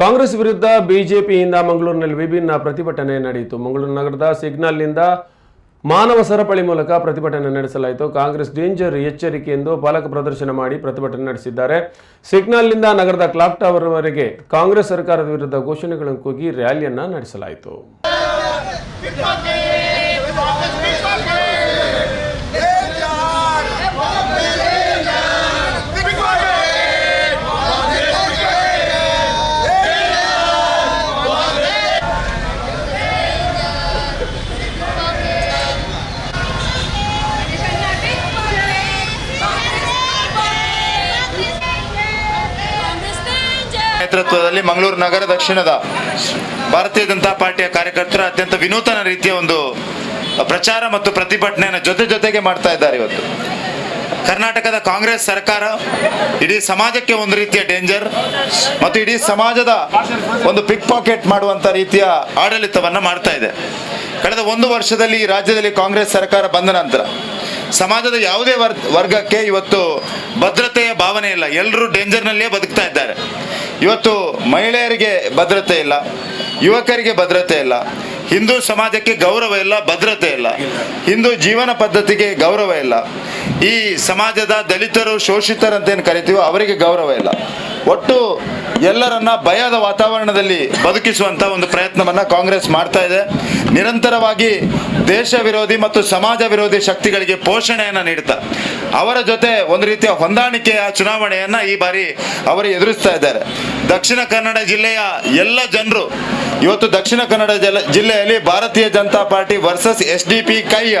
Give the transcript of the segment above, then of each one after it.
ಕಾಂಗ್ರೆಸ್ ವಿರುದ್ಧ ಬಿಜೆಪಿಯಿಂದ ಮಂಗಳೂರಿನಲ್ಲಿ ವಿಭಿನ್ನ ಪ್ರತಿಭಟನೆ ನಡೆಯಿತು. ಮಂಗಳೂರು ನಗರದ ಸಿಗ್ನಲ್ನಿಂದ ಮಾನವ ಸರಪಳಿ ಮೂಲಕ ಪ್ರತಿಭಟನೆ ನಡೆಸಲಾಯಿತು. ಕಾಂಗ್ರೆಸ್ ಡೇಂಜರ್ ಎಚ್ಚರಿಕೆ ಎಂದು ಫಲಕ ಪ್ರದರ್ಶನ ಮಾಡಿ ಪ್ರತಿಭಟನೆ ನಡೆಸಿದ್ದಾರೆ. ಸಿಗ್ನಲ್ನಿಂದ ನಗರದ ಕ್ಲಾಕ್ ಟವರ್ವರೆಗೆ ಕಾಂಗ್ರೆಸ್ ಸರ್ಕಾರದ ವಿರುದ್ಧ ಘೋಷಣೆಗಳನ್ನು ಕೂಗಿ ರ್ಯಾಲಿಯನ್ನ ನಡೆಸಲಾಯಿತು. ನೇತೃತ್ವದಲ್ಲಿ ಮಂಗಳೂರು ನಗರ ದಕ್ಷಿಣದ ಭಾರತೀಯ ಜನತಾ ಪಾರ್ಟಿಯ ಕಾರ್ಯಕರ್ತರು ಅತ್ಯಂತ ವಿನೂತನ ರೀತಿಯ ಒಂದು ಪ್ರಚಾರ ಮತ್ತು ಪ್ರತಿಭಟನೆಯನ್ನು ಜೊತೆ ಜೊತೆಗೆ ಮಾಡ್ತಾ ಇದ್ದಾರೆ ಇವತ್ತು. ಕರ್ನಾಟಕದ ಕಾಂಗ್ರೆಸ್ ಸರ್ಕಾರ ಇಡೀ ಸಮಾಜಕ್ಕೆ ಒಂದು ರೀತಿಯ ಡೇಂಜರ್ ಮತ್ತು ಇಡೀ ಸಮಾಜದ ಒಂದು ಪಿಕ್ ಪಾಕೆಟ್ ಮಾಡುವಂಥ ರೀತಿಯ ಆಡಳಿತವನ್ನ ಮಾಡ್ತಾ ಇದೆ. ಕಳೆದ ಒಂದು ವರ್ಷದಲ್ಲಿ ಈ ರಾಜ್ಯದಲ್ಲಿ ಕಾಂಗ್ರೆಸ್ ಸರ್ಕಾರ ಬಂದ ನಂತರ ಸಮಾಜದ ಯಾವುದೇ ವರ್, ವರ್ಗಕ್ಕೆ ಇವತ್ತು ಭದ್ರತೆಯ ಭಾವನೆ ಇಲ್ಲ. ಎಲ್ಲರೂ ಡೇಂಜರ್ನಲ್ಲೇ ಬದುಕ್ತಾ ಇದ್ದಾರೆ. ಇವತ್ತು ಮಹಿಳೆಯರಿಗೆ ಭದ್ರತೆ ಇಲ್ಲ. ಯುವಕರಿಗೆ ಭದ್ರತೆ ಇಲ್ಲ. ಹಿಂದೂ ಸಮಾಜಕ್ಕೆ ಗೌರವ ಇಲ್ಲ, ಭದ್ರತೆ ಇಲ್ಲ. ಹಿಂದೂ ಜೀವನ ಪದ್ಧತಿಗೆ ಗೌರವ ಇಲ್ಲ. ಈ ಸಮಾಜದ ದಲಿತರು ಶೋಷಿತರಂತ ಏನು ಕರಿತೀವೋ ಅವರಿಗೆ ಗೌರವ ಇಲ್ಲ. ಒಟ್ಟು ಎಲ್ಲರನ್ನ ಭಯದ ವಾತಾವರಣದಲ್ಲಿ ಬದುಕಿಸುವಂತ ಒಂದು ಪ್ರಯತ್ನವನ್ನ ಕಾಂಗ್ರೆಸ್ ಮಾಡ್ತಾ ಇದೆ. ನಿರಂತರವಾಗಿ ದೇಶ ವಿರೋಧಿ ಮತ್ತು ಸಮಾಜ ವಿರೋಧಿ ಶಕ್ತಿಗಳಿಗೆ ಪೋಷಣೆಯನ್ನು ನೀಡ್ತಾ. ಅವರ ಜೊತೆ ಒಂದು ರೀತಿಯ ಹೊಂದಾಣಿಕೆಯ ಚುನಾವಣೆಯನ್ನು ಈ ಬಾರಿ ಅವರು ಎದುರಿಸ್ತಾ ಇದ್ದಾರೆ. ದಕ್ಷಿಣ ಕನ್ನಡ ಜಿಲ್ಲೆಯ ಎಲ್ಲ ಜನರು, ಇವತ್ತು ದಕ್ಷಿಣ ಕನ್ನಡ ಜಲ, ಜಿಲ್ಲೆಯಲ್ಲಿ Bharatiya Janata party versus S D P ಕೈಯ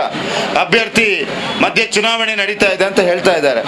ಅಭ್ಯರ್ಥಿ ಮಧ್ಯೆ ಚುನಾವಣೆ ನಡೀತಾ ಇದೆ ಅಂತ ಹೇಳ್ತಾ ಇದ್ದಾರೆ!